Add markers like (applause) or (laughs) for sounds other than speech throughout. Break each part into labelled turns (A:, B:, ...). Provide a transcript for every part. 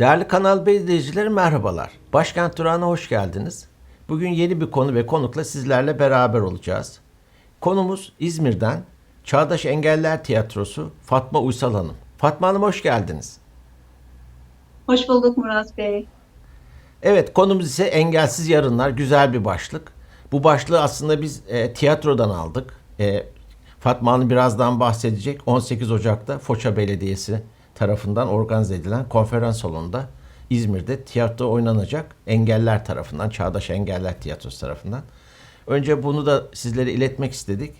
A: Değerli Kanal B izleyicileri merhabalar. Başkent Durağı'na hoş geldiniz. Bugün yeni bir konu ve konukla sizlerle beraber olacağız. Konumuz İzmir'den Çağdaş Engeller Tiyatrosu Fatma Uysal Hanım. Fatma Hanım hoş geldiniz.
B: Hoş bulduk Murat Bey.
A: Evet konumuz ise engelsiz yarınlar. Güzel bir başlık. Bu başlığı aslında biz e, tiyatrodan aldık. E, Fatma Hanım birazdan bahsedecek. 18 Ocak'ta Foça Belediyesi tarafından organize edilen konferans salonunda İzmir'de tiyatro oynanacak. Engeller tarafından, Çağdaş Engeller Tiyatrosu tarafından. Önce bunu da sizlere iletmek istedik.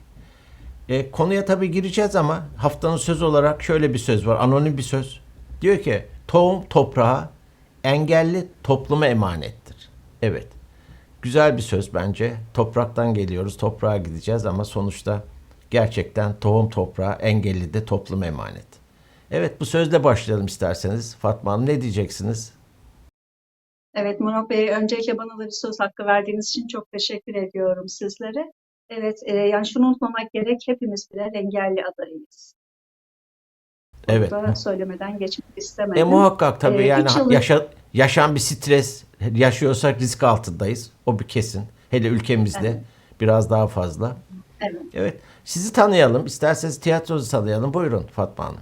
A: E, konuya tabii gireceğiz ama haftanın söz olarak şöyle bir söz var. Anonim bir söz. Diyor ki tohum toprağa, engelli topluma emanettir. Evet. Güzel bir söz bence. Topraktan geliyoruz, toprağa gideceğiz ama sonuçta gerçekten tohum toprağa, engelli de topluma emanet. Evet bu sözle başlayalım isterseniz. Fatma Hanım ne diyeceksiniz?
B: Evet Murat Bey, öncelikle bana da bir söz hakkı verdiğiniz için çok teşekkür ediyorum sizlere. Evet, e, yani şunu unutmamak gerek, hepimiz birer engelli adayız.
A: Evet.
B: Bunu söylemeden geçmek
A: E
B: istemedim.
A: muhakkak tabii
B: Ee,
A: yani
B: yıllık-
A: yaşa, yaşam bir stres yaşıyorsak risk altındayız. O bir kesin. Hele ülkemizde
B: Evet.
A: biraz daha fazla.
B: Evet.
A: Evet. Sizi tanıyalım. İsterseniz tiyatronuzu tanıyalım. Buyurun Fatma Hanım.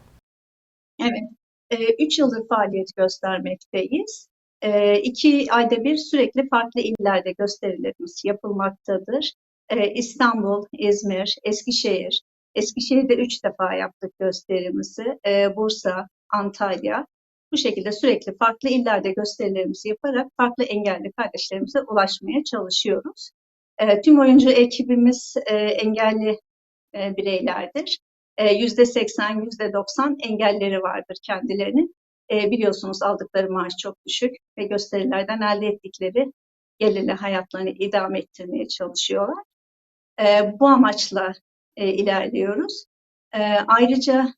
B: Evet, e, üç yıldır faaliyet göstermekteyiz. E, iki ayda bir sürekli farklı illerde gösterilerimiz yapılmaktadır. E, İstanbul, İzmir, Eskişehir. Eskişehir'de üç defa yaptık gösterimizi. E, Bursa, Antalya. Bu şekilde sürekli farklı illerde gösterilerimizi yaparak farklı engelli kardeşlerimize ulaşmaya çalışıyoruz. E, tüm oyuncu ekibimiz e, engelli e, bireylerdir. E, Yüzde seksen, yüzde doksan engelleri vardır kendilerinin. E, biliyorsunuz aldıkları maaş çok düşük ve gösterilerden elde ettikleri gelirle hayatlarını idame ettirmeye çalışıyorlar. E, bu amaçla e, ilerliyoruz. E, ayrıca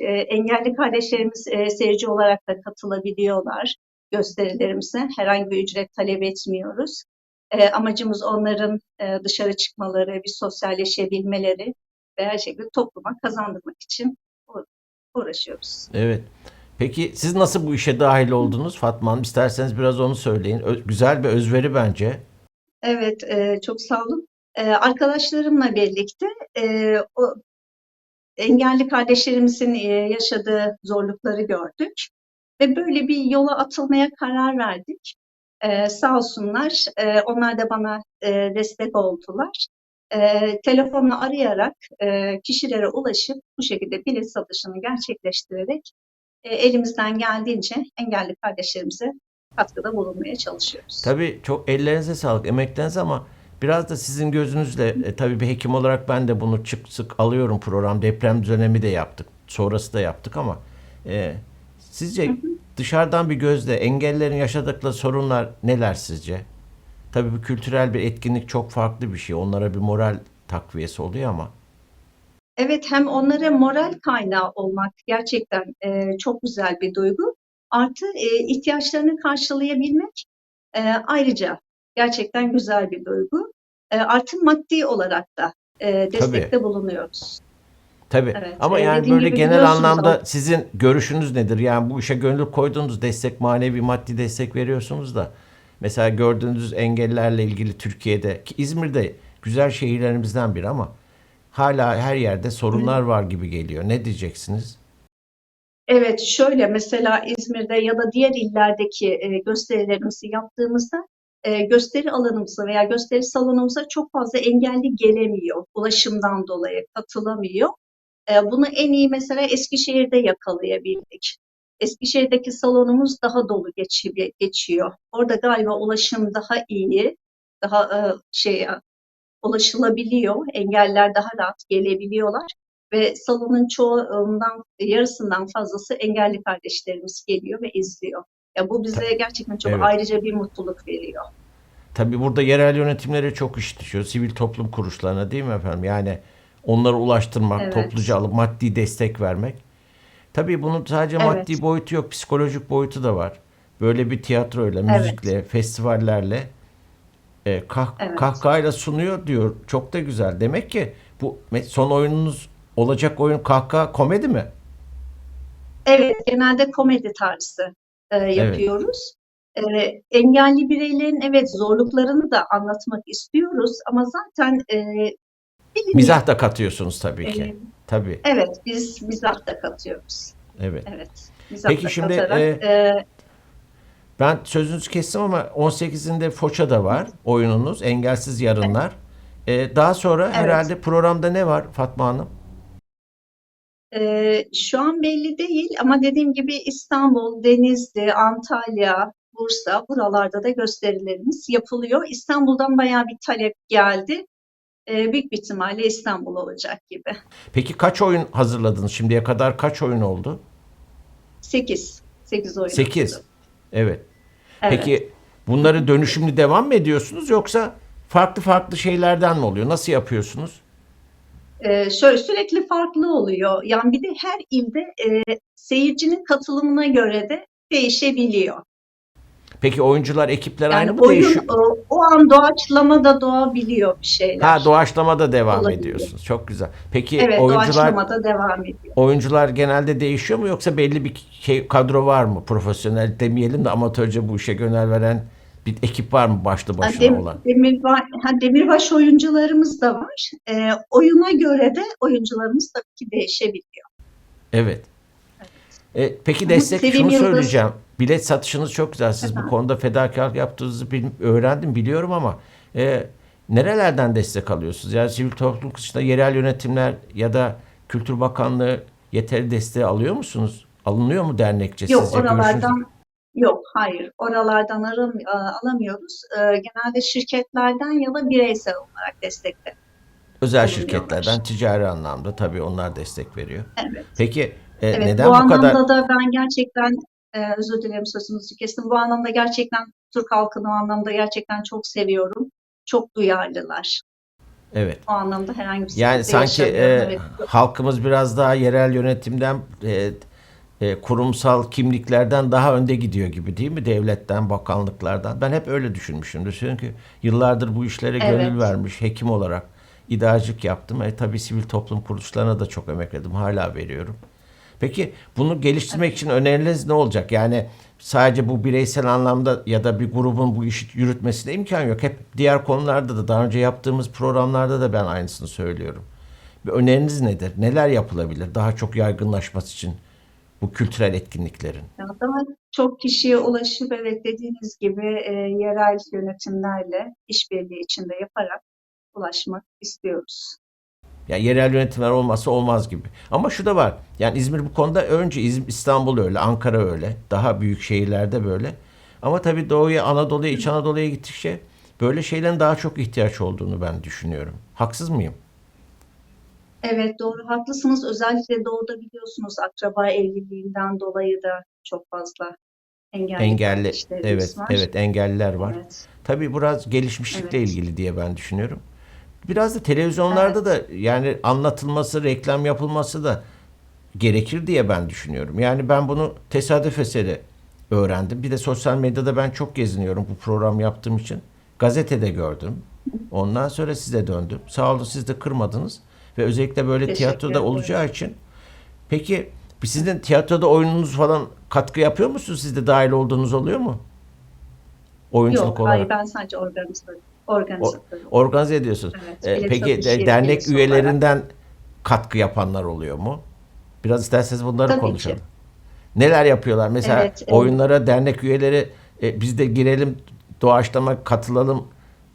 B: e, engelli kardeşlerimiz e, seyirci olarak da katılabiliyorlar gösterilerimize. Herhangi bir ücret talep etmiyoruz. E, amacımız onların e, dışarı çıkmaları, bir sosyalleşebilmeleri her şekilde topluma kazandırmak için uğraşıyoruz.
A: Evet. Peki siz nasıl bu işe dahil oldunuz Fatma Hanım? İsterseniz biraz onu söyleyin. Ö- güzel bir özveri bence.
B: Evet, e, çok sağ olun. E, arkadaşlarımla birlikte e, o engelli kardeşlerimizin e, yaşadığı zorlukları gördük ve böyle bir yola atılmaya karar verdik. E, sağ olsunlar, e, onlar da bana e, destek oldular. E, telefonla arayarak e, kişilere ulaşıp bu şekilde bilet satışını gerçekleştirerek e, elimizden geldiğince engelli kardeşlerimize katkıda bulunmaya çalışıyoruz.
A: Tabii çok ellerinize sağlık, emeklerinize ama biraz da sizin gözünüzle e, tabii bir hekim olarak ben de bunu çık sık alıyorum program. Deprem dönemi de yaptık. Sonrası da yaptık ama e, sizce dışarıdan bir gözle engellerin yaşadıkları sorunlar neler sizce? Tabii bu kültürel bir etkinlik çok farklı bir şey. Onlara bir moral takviyesi oluyor ama.
B: Evet, hem onlara moral kaynağı olmak gerçekten e, çok güzel bir duygu. Artı e, ihtiyaçlarını karşılayabilmek e, ayrıca gerçekten güzel bir duygu. E, artı maddi olarak da e, destekte bulunuyoruz.
A: Tabii.
B: Evet,
A: Ama
B: e,
A: yani böyle genel anlamda
B: ama-
A: sizin görüşünüz nedir? Yani bu işe gönül koyduğunuz destek, manevi maddi destek veriyorsunuz da mesela gördüğünüz engellerle ilgili Türkiye'de ki İzmir'de güzel şehirlerimizden biri ama hala her yerde sorunlar var gibi geliyor. Ne diyeceksiniz?
B: Evet, şöyle mesela İzmir'de ya da diğer illerdeki e, gösterilerimizi yaptığımızda e, gösteri alanımıza veya gösteri salonumuza çok fazla engelli gelemiyor. Ulaşımdan dolayı katılamıyor. E, bunu en iyi mesela Eskişehir'de yakalayabildik. Eskişehir'deki salonumuz daha dolu geçi- geçiyor. Orada galiba ulaşım daha iyi, daha e, şey ulaşılabiliyor. Engeller daha rahat gelebiliyorlar ve salonun çoğundan yarısından fazlası engelli kardeşlerimiz geliyor ve izliyor. Ya bu bize gerçekten çok
A: Evet.
B: ayrıca bir mutluluk veriyor.
A: Tabii burada yerel yönetimlere çok iş düşüyor. Sivil toplum kuruluşlarına değil mi efendim? Yani onları ulaştırmak,
B: Evet.
A: topluca alıp maddi destek vermek. Tabii bunun sadece
B: Evet.
A: maddi boyutu yok, psikolojik boyutu da var. Böyle bir tiyatroyla,
B: Evet.
A: müzikle, festivallerle e, kah
B: Evet.
A: kahkahayla sunuyor diyor. Çok da güzel. Demek ki bu son oyununuz olacak oyun kahkaha komedi mi?
B: Evet, genelde komedi tarzı e, yapıyoruz. E, engelli bireylerin evet zorluklarını da anlatmak istiyoruz ama zaten e.
A: Mizah da katıyorsunuz tabii ki.
B: E,
A: Tabii.
B: evet biz mizah da katıyoruz.
A: Evet.
B: Evet. Mizah
A: Peki
B: da
A: şimdi,
B: katarak,
A: e,
B: e,
A: Ben sözünüzü kestim ama 18'inde Foça'da var oyununuz Engelsiz Yarınlar. Ee, daha sonra herhalde programda ne var Fatma Hanım?
B: Ee, şu an belli değil ama dediğim gibi İstanbul, Denizli, Antalya, Bursa buralarda da gösterilerimiz yapılıyor. İstanbul'dan bayağı bir talep geldi. Ee, büyük bir ihtimalle İstanbul olacak gibi.
A: Peki kaç oyun hazırladınız? Şimdiye kadar kaç oyun oldu?
B: 8. 8 oyun.
A: 8.
B: oldu.
A: Evet.
B: Evet.
A: Peki bunları dönüşümlü devam mı ediyorsunuz yoksa farklı farklı şeylerden mi oluyor? Nasıl yapıyorsunuz?
B: Ee, şöyle sürekli farklı oluyor. Yani bir de her ilde e, seyircinin katılımına göre de değişebiliyor.
A: Peki oyuncular, ekipler
B: Yani
A: aynı mı
B: oyun
A: değişiyor?
B: o, o an doğaçlama da doğabiliyor bir şeyler.
A: Ha doğaçlamada devam
B: Olabiliyor.
A: ediyorsunuz. Çok güzel. Peki
B: Evet,
A: oyuncular
B: doğaçlama da devam ediyor.
A: oyuncular genelde değişiyor mu yoksa belli bir şey kadro var mı? Profesyonel demeyelim de amatörce bu işe gönül veren bir ekip var mı başlı
B: Ha,
A: başına
B: dem-
A: olan?
B: demirbaş, ha, demirbaş oyuncularımız da var. Ee, oyuna göre de oyuncularımız tabii ki değişebiliyor.
A: Evet. E, peki destek
B: Sevim
A: şunu
B: Yıldız-
A: söyleyeceğim. Bilet satışınız çok güzel. Siz bu konuda fedakarlık yaptığınızı bil- öğrendim biliyorum ama e, nerelerden destek alıyorsunuz? Yani sivil toplum dışında yerel yönetimler ya da Kültür Bakanlığı yeterli desteği alıyor musunuz? Alınıyor mu dernekçe
B: Yok
A: sizce?
B: Oralardan yok hayır oralardan aram, a- alamıyoruz. Ee, genelde şirketlerden ya da bireysel olarak destekte.
A: Özel şirketlerden ticari anlamda tabii onlar destek veriyor.
B: Evet.
A: Peki e,
B: Evet,
A: neden
B: bu
A: bu
B: anlamda
A: kadar
B: da ben gerçekten e, özür dilerim sözünüzü kestim. Bu anlamda gerçekten Türk halkını o anlamda gerçekten çok seviyorum. Çok duyarlılar.
A: evet
B: O anlamda herhangi bir
A: Yani sanki e,
B: Evet.
A: halkımız biraz daha yerel yönetimden e, e, kurumsal kimliklerden daha önde gidiyor gibi değil mi? Devletten, bakanlıklardan. Ben hep öyle düşünmüşümdür. Çünkü yıllardır bu işlere gönül
B: Evet.
A: vermiş hekim olarak idarecilik yaptım. E, tabii sivil toplum kuruluşlarına da çok emek verdim. Hala veriyorum. Peki bunu geliştirmek için öneriniz ne olacak? Yani sadece bu bireysel anlamda ya da bir grubun bu işi yürütmesine imkan yok. Hep diğer konularda da daha önce yaptığımız programlarda da ben aynısını söylüyorum. Bir öneriniz nedir? Neler yapılabilir daha çok yaygınlaşması için bu kültürel etkinliklerin?
B: Ama çok kişiye ulaşıp evet dediğiniz gibi e, yerel yönetimlerle işbirliği içinde yaparak ulaşmak istiyoruz.
A: Yani yerel yönetimler olmazsa olmaz gibi. Ama şu da var. Yani İzmir bu konuda önce İzmir, İstanbul öyle, Ankara öyle. Daha büyük şehirlerde böyle. Ama tabii Doğu'ya, Anadolu'ya, İç Anadolu'ya gittikçe böyle şeylerin daha çok ihtiyaç olduğunu ben düşünüyorum. Haksız mıyım?
B: Evet doğru haklısınız. Özellikle doğuda biliyorsunuz akraba evliliğinden dolayı da çok fazla engelli
A: Engelli, evet,
B: var.
A: evet engelliler var.
B: Evet.
A: Tabii biraz gelişmişlikle
B: Evet.
A: ilgili diye ben düşünüyorum. Biraz da televizyonlarda da yani anlatılması, reklam yapılması da gerekir diye ben düşünüyorum. Yani ben bunu tesadüf eseri öğrendim. Bir de sosyal medyada ben çok geziniyorum bu program yaptığım için. Gazetede gördüm. Ondan sonra size döndüm. Sağ olun siz de kırmadınız. Ve özellikle böyle
B: Teşekkür
A: tiyatroda
B: ederim.
A: olacağı için. Peki sizin tiyatroda oyununuz falan katkı yapıyor musunuz? Siz de dahil olduğunuz oluyor mu? Oyunculuk
B: Yok
A: olarak.
B: hayır ben sadece organizatörüm. Organizatörüm.
A: Organize ediyorsunuz.
B: Evet, bilet
A: peki de- dernek üyelerinden katkı yapanlar oluyor mu? Biraz isterseniz bunları
B: Tabii
A: konuşalım.
B: ki.
A: Neler yapıyorlar? Mesela
B: Evet, evet.
A: oyunlara dernek üyeleri e, biz de girelim, doğaçlama katılalım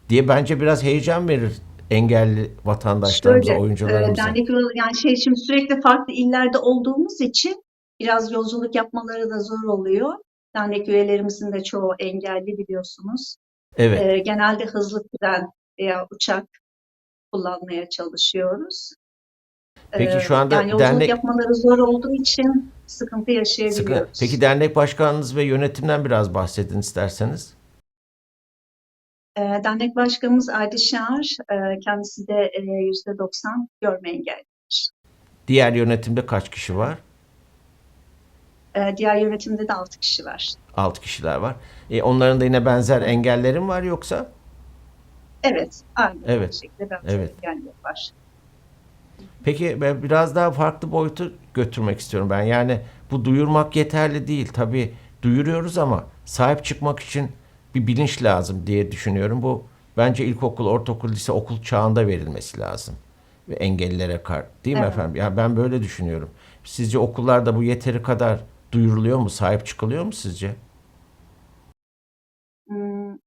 A: diye bence biraz heyecan verir engelli vatandaşlarımıza,
B: Şöyle,
A: oyuncularımıza.
B: e, dernek yani şey şimdi sürekli farklı illerde olduğumuz için biraz yolculuk yapmaları da zor oluyor. Dernek üyelerimizin de çoğu engelli biliyorsunuz.
A: Evet.
B: E, genelde hızlı tren veya uçak kullanmaya çalışıyoruz.
A: Peki şu anda
B: yani yolculuk
A: dernek-
B: yapmaları zor olduğu için sıkıntı
A: Sıkı-
B: yaşayabiliyoruz.
A: Peki dernek başkanınız ve yönetimden biraz bahsedin isterseniz.
B: Dernek başkanımız Aydi Şahr, e, kendisi de e, %90 görme engelli.
A: Diğer yönetimde kaç kişi var?
B: E, diğer yönetimde de 6 kişi var.
A: 6 kişiler var. E, onların da yine benzer engelleri mi var yoksa?
B: Evet, aynı
A: Evet,
B: şekilde benzer
A: evet.
B: var.
A: Peki ben biraz daha farklı boyutu götürmek istiyorum ben. Yani bu duyurmak yeterli değil. Tabii duyuruyoruz ama sahip çıkmak için bir bilinç lazım diye düşünüyorum. Bu bence ilkokul, ortaokul, lise, okul çağında verilmesi lazım. Ve engellilere kar değil mi
B: Evet.
A: efendim? Yani ben böyle düşünüyorum. Sizce okullarda bu yeteri kadar duyuruluyor mu? Sahip çıkılıyor mu sizce?
B: Hmm,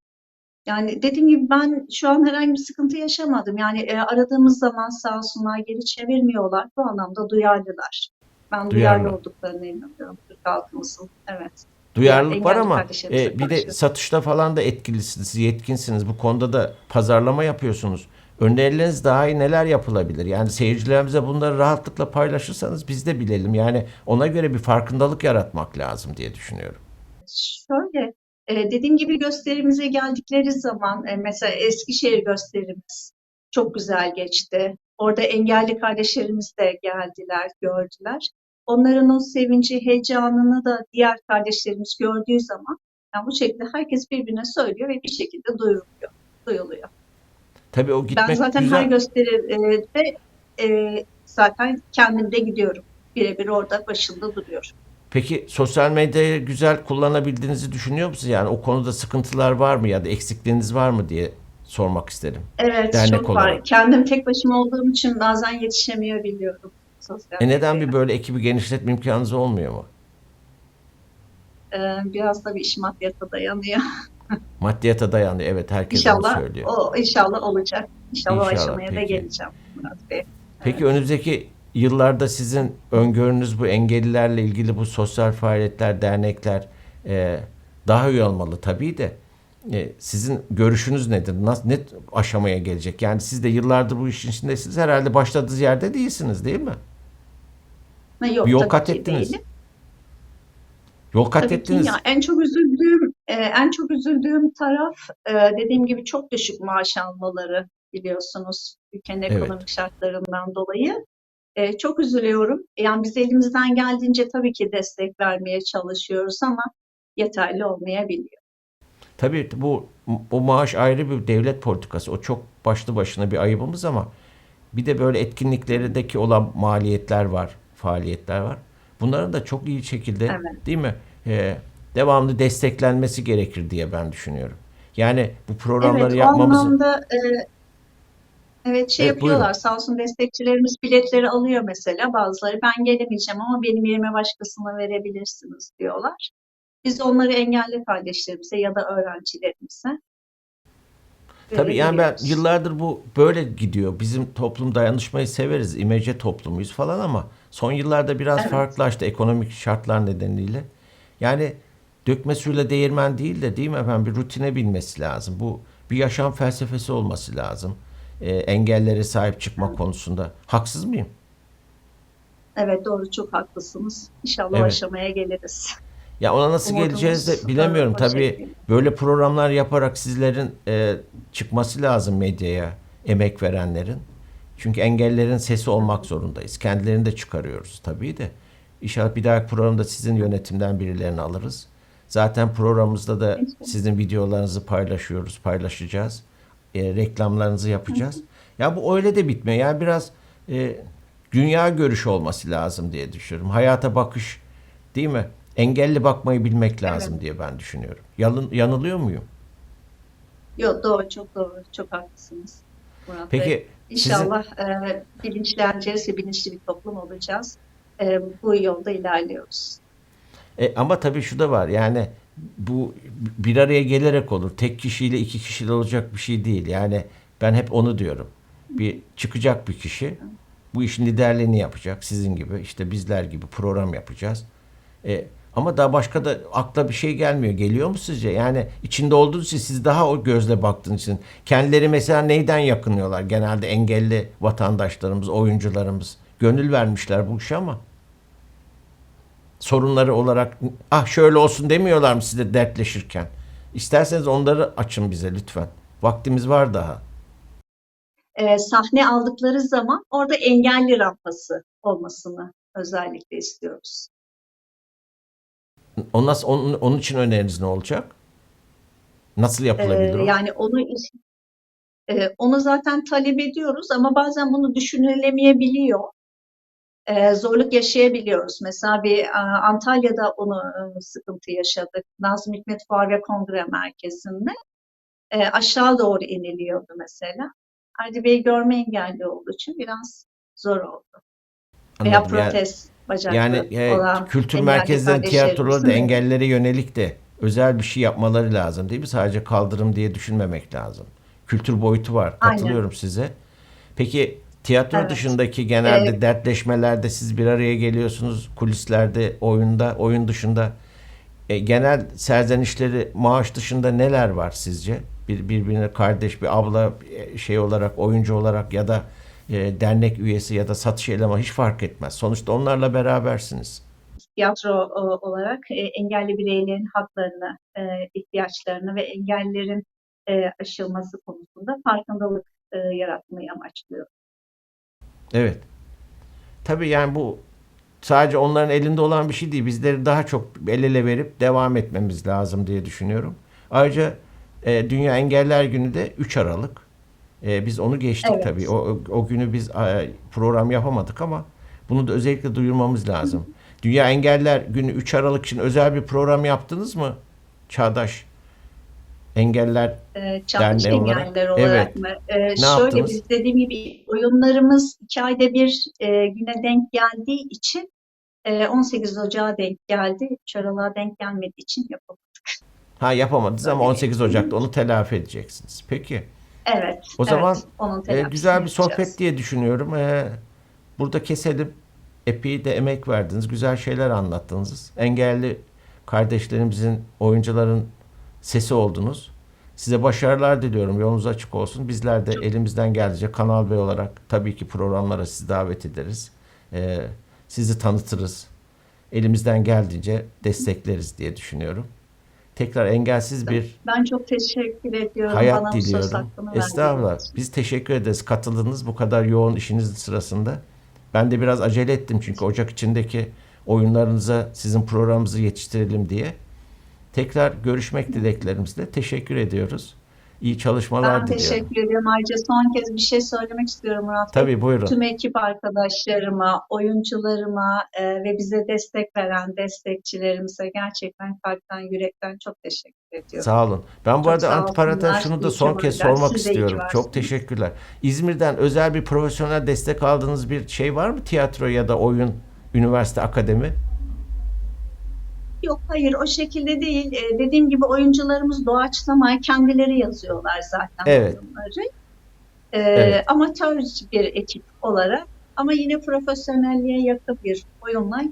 B: Yani dediğim gibi ben şu an herhangi bir sıkıntı yaşamadım. Yani e, aradığımız zaman sağ olsunlar geri çevirmiyorlar. Bu anlamda duyarlılar. Ben duyarlı
A: Duyarlı.
B: olduklarına inanıyorum Türk halkımızın. Evet.
A: Duyarlılık var ama e, bir de satışta falan da etkilisiniz, yetkinsiniz. Bu konuda da pazarlama yapıyorsunuz. Önerileriniz daha iyi neler yapılabilir? Yani seyircilerimize bunları rahatlıkla paylaşırsanız biz de bilelim. Yani ona göre bir farkındalık yaratmak lazım diye düşünüyorum.
B: Şöyle, e, dediğim gibi gösterimize geldikleri zaman e, mesela Eskişehir gösterimiz çok güzel geçti. Orada engelli kardeşlerimiz de geldiler, gördüler. Onların o sevinci, heyecanını da diğer kardeşlerimiz gördüğü zaman yani bu şekilde herkes birbirine söylüyor ve bir şekilde duyuluyor, duyuluyor.
A: Tabii o
B: Ben
A: gitmek
B: zaten
A: güzel.
B: her gösteride e, zaten kendim de gidiyorum. Birebir orada başında duruyorum.
A: Peki sosyal medyayı güzel kullanabildiğinizi düşünüyor musunuz? Yani o konuda sıkıntılar var mı ya da eksikliğiniz var mı diye sormak isterim.
B: Evet,
A: Dernek
B: çok var.
A: olarak.
B: Kendim tek başıma olduğum için bazen yetişemeyebiliyorum sosyal
A: E neden
B: medyaya.
A: bir böyle ekibi genişletme imkanınız olmuyor mu?
B: Ee, biraz da bir iş maddiyata dayanıyor. (laughs)
A: Maddiyata dayanıyor. Evet herkes onu
B: İnşallah
A: söylüyor.
B: o inşallah olacak. İnşallah, o
A: İnşallah,
B: aşamaya da
A: peki.
B: geleceğim Murat Bey.
A: Peki önümüzdeki yıllarda sizin öngörünüz bu engellilerle ilgili bu sosyal faaliyetler, dernekler e, daha iyi olmalı tabii de. E, sizin görüşünüz nedir? Nasıl, ne aşamaya gelecek? Yani siz de yıllardır bu işin içindesiniz. Herhalde başladığınız yerde değilsiniz değil mi?
B: Ha, yok
A: Bir yol kat
B: ki
A: ettiniz.
B: değilim.
A: Yol kat
B: Tabii ki
A: ettiniz.
B: ya en çok üzüldüğüm e, en çok üzüldüğüm taraf e, dediğim gibi çok düşük maaş almaları biliyorsunuz ülkenin
A: Evet.
B: ekonomik şartlarından dolayı. E, çok üzülüyorum. Yani biz elimizden geldiğince tabii ki destek vermeye çalışıyoruz ama yeterli olmayabiliyor.
A: Tabii bu o maaş ayrı bir devlet politikası. O çok başlı başına bir ayıbımız ama bir de böyle etkinliklerdeki olan maliyetler var, faaliyetler var. Bunların da çok iyi şekilde
B: Evet.
A: değil mi? Ee, devamlı desteklenmesi gerekir diye ben düşünüyorum. Yani bu programları
B: Evet,
A: yapmamızın
B: anlamda e, evet şey
A: Evet,
B: yapıyorlar.
A: buyurun.
B: Sağ olsun destekçilerimiz biletleri alıyor mesela. Bazıları ben gelemeyeceğim ama benim yerime başkasına verebilirsiniz diyorlar. Biz onları engelli kardeşlerimize ya da öğrencilerimize
A: Tabii yani ben yıllardır bu böyle gidiyor. Bizim toplum dayanışmayı severiz. İmece toplumuyuz falan ama son yıllarda biraz
B: Evet.
A: farklılaştı ekonomik şartlar nedeniyle. Yani dökme suyla değirmen değil de değil mi efendim bir rutine binmesi lazım. Bu bir yaşam felsefesi olması lazım. Ee, engellere sahip çıkma konusunda. Haksız mıyım?
B: Evet doğru çok haklısınız. İnşallah
A: Evet.
B: aşamaya geliriz.
A: Ya ona nasıl
B: Umudumuz,
A: geleceğiz de
B: e,
A: bilemiyorum. Tabii böyle programlar yaparak sizlerin e, çıkması lazım medyaya, emek verenlerin. Çünkü engellerin sesi olmak zorundayız. Kendilerini de çıkarıyoruz tabii de. İnşallah bir dahaki programda sizin yönetimden birilerini alırız. Zaten programımızda da sizin videolarınızı paylaşıyoruz, paylaşacağız. E, reklamlarınızı yapacağız. Ya bu öyle de bitmiyor. Yani biraz e, dünya görüşü olması lazım diye düşünüyorum. Hayata bakış değil mi? Engelli bakmayı bilmek lazım
B: Evet.
A: diye ben düşünüyorum. Yalın, yanılıyor muyum?
B: Yok doğru çok doğru çok haklısınız Murat Bey.
A: Peki sizin
B: İnşallah e, bilinçleneceğiz ve bilinçli bir toplum olacağız. E, bu yolda ilerliyoruz.
A: E, ama tabii şu da var. Yani bu bir araya gelerek olur. Tek kişiyle iki kişiyle olacak bir şey değil. Yani ben hep onu diyorum. Bir çıkacak bir kişi bu işin liderliğini yapacak. Sizin gibi işte bizler gibi program yapacağız. E, ama daha başka da akla bir şey gelmiyor. Geliyor mu sizce? Yani içinde olduğunuz için siz daha o gözle baktığınız için kendileri mesela neyden yakınıyorlar? Genelde engelli vatandaşlarımız, oyuncularımız gönül vermişler bu işe ama sorunları olarak ah şöyle olsun demiyorlar mı size dertleşirken? İsterseniz onları açın bize lütfen. Vaktimiz var daha.
B: E, sahne aldıkları zaman orada engelli rampası olmasını özellikle istiyoruz.
A: O nasıl, onun, onun için öneriniz ne olacak? Nasıl yapılabilir o?
B: yani onu e, onu zaten talep ediyoruz ama bazen bunu düşünülemeyebiliyor. E, zorluk yaşayabiliyoruz. Mesela bir e, Antalya'da onu e, sıkıntı yaşadık. Nazım Hikmet Fuar ve Kongre Merkezi'nde. E, aşağı doğru iniliyordu mesela. Erdi Bey görme engelli olduğu için biraz zor oldu. Veya
A: Anladım. Yani-
B: protez bacaklı
A: Yani e,
B: olan
A: kültür merkezleri, tiyatroları da engellere yönelik de özel bir şey yapmaları lazım değil mi? Sadece kaldırım diye düşünmemek lazım. Kültür boyutu var.
B: Aynen.
A: Katılıyorum size. Peki tiyatro
B: Evet.
A: dışındaki genelde
B: Evet.
A: dertleşmelerde siz bir araya geliyorsunuz. Kulislerde, oyunda, oyun dışında e, genel serzenişleri maaş dışında neler var sizce? Bir birbirine kardeş, bir abla e, şey olarak, oyuncu olarak ya da e, dernek üyesi ya da satış elemanı hiç fark etmez. Sonuçta onlarla berabersiniz.
B: tiyatro e, olarak e, engelli bireylerin haklarını, e, ihtiyaçlarını ve engellerin e, aşılması konusunda farkındalık e, yaratmayı amaçlıyor.
A: Evet. Tabii yani bu sadece onların elinde olan bir şey değil. Bizleri daha çok el ele verip devam etmemiz lazım diye düşünüyorum. Ayrıca e, Dünya Engeller Günü de 3 Aralık. E, biz onu geçtik
B: Evet.
A: tabii. O, o, günü biz e, program yapamadık ama bunu da özellikle duyurmamız lazım. Dünya Engeller Günü 3 Aralık için özel bir program yaptınız mı? Çağdaş Engeller
B: E, Çağdaş
A: Derneği olarak. Evet.
B: mı? E, şöyle
A: yaptınız?
B: biz dediğim gibi oyunlarımız iki ayda bir e, güne denk geldiği için e, 18 Ocağı denk geldi. 3 Aralık'a denk gelmediği için yapamadık.
A: ha yapamadınız ama
B: Evet.
A: 18 Ocak'ta onu telafi edeceksiniz. Peki.
B: Evet.
A: O zaman,
B: evet, onun
A: E, güzel bir
B: yapacağız.
A: sohbet diye düşünüyorum. E, burada keselim. Epey de emek verdiniz. Güzel şeyler anlattınız. Engelli kardeşlerimizin, oyuncuların sesi oldunuz. Size başarılar diliyorum. Yolunuz açık olsun. Bizler de elimizden geldiğince Kanal Bey olarak tabii ki programlara sizi davet ederiz. E, sizi tanıtırız. Elimizden geldiğince destekleriz diye düşünüyorum. Tekrar engelsiz bir
B: Ben çok teşekkür ediyorum.
A: hayat
B: bana bu söz
A: diliyorum.
B: hakkını verdiğiniz
A: Estağfurullah.
B: için.
A: Biz teşekkür ederiz katıldınız bu kadar yoğun işinizin sırasında. Ben de biraz acele ettim çünkü Ocak içindeki oyunlarınıza sizin programınızı yetiştirelim diye. Tekrar görüşmek dileklerimizle teşekkür ediyoruz. İyi çalışmalar
B: Ben
A: diliyorum.
B: teşekkür ediyorum. Ayrıca son kez bir şey söylemek istiyorum Murat Bey.
A: Tabii buyurun.
B: Tüm ekip arkadaşlarıma, oyuncularıma e, ve bize destek veren destekçilerimize gerçekten kalpten, yürekten çok teşekkür ediyorum.
A: Sağ olun. Ben bu
B: Çok
A: arada
B: sağ
A: antiparantez
B: olsunlar.
A: şunu da son kez sormak
B: Siz
A: istiyorum. Çok teşekkürler. İzmir'den özel bir profesyonel destek aldığınız bir şey var mı? Tiyatro ya da oyun, üniversite, akademi?
B: Yok hayır o şekilde değil. E, dediğim gibi oyuncularımız doğaçlamaya kendileri yazıyorlar zaten
A: Evet.
B: oyunları. E,
A: Evet.
B: Amatör bir ekip olarak ama yine profesyonelliğe yakın bir oyunla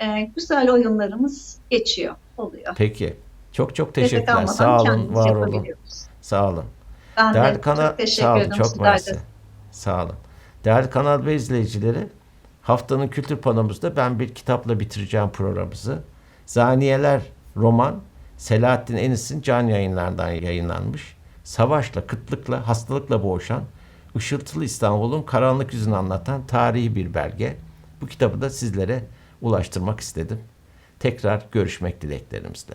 B: e, güzel oyunlarımız geçiyor, oluyor.
A: Peki. Çok çok teşekkürler. Sağ olun, var olun. Sağ olun.
B: Ben
A: Değerli
B: de
A: kanal,
B: çok teşekkür
A: sağ olun,
B: ederim.
A: çok mersi. Sağ olun. Değerli Kanal B izleyicileri, haftanın kültür panomuzda ben bir kitapla bitireceğim programımızı. Zaniyeler roman, Selahattin Enis'in can yayınlarından yayınlanmış. Savaşla, kıtlıkla, hastalıkla boğuşan, ışıltılı İstanbul'un karanlık yüzünü anlatan tarihi bir belge. Bu kitabı da sizlere ulaştırmak istedim. Tekrar görüşmek dileklerimizle.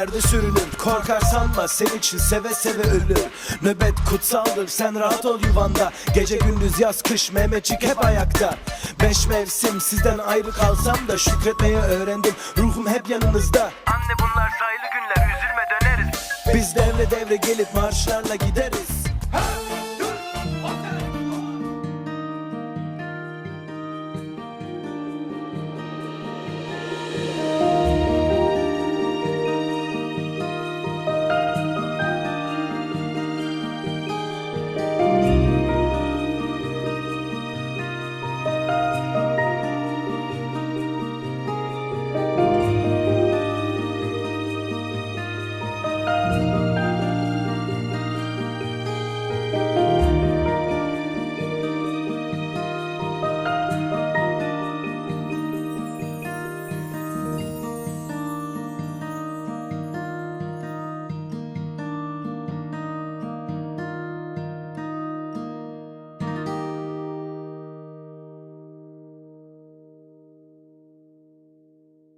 C: yerlerde sürünür. Korkar sanma senin için seve seve ölür. Nöbet kutsaldır sen rahat ol yuvanda. Gece gündüz yaz kış Mehmetçik hep ayakta. Beş mevsim sizden ayrı kalsam da Şükretmeyi öğrendim. Ruhum hep yanınızda
D: Anne bunlar sayılı günler üzülme döneriz.
C: Biz devre devre gelip marşlarla gideriz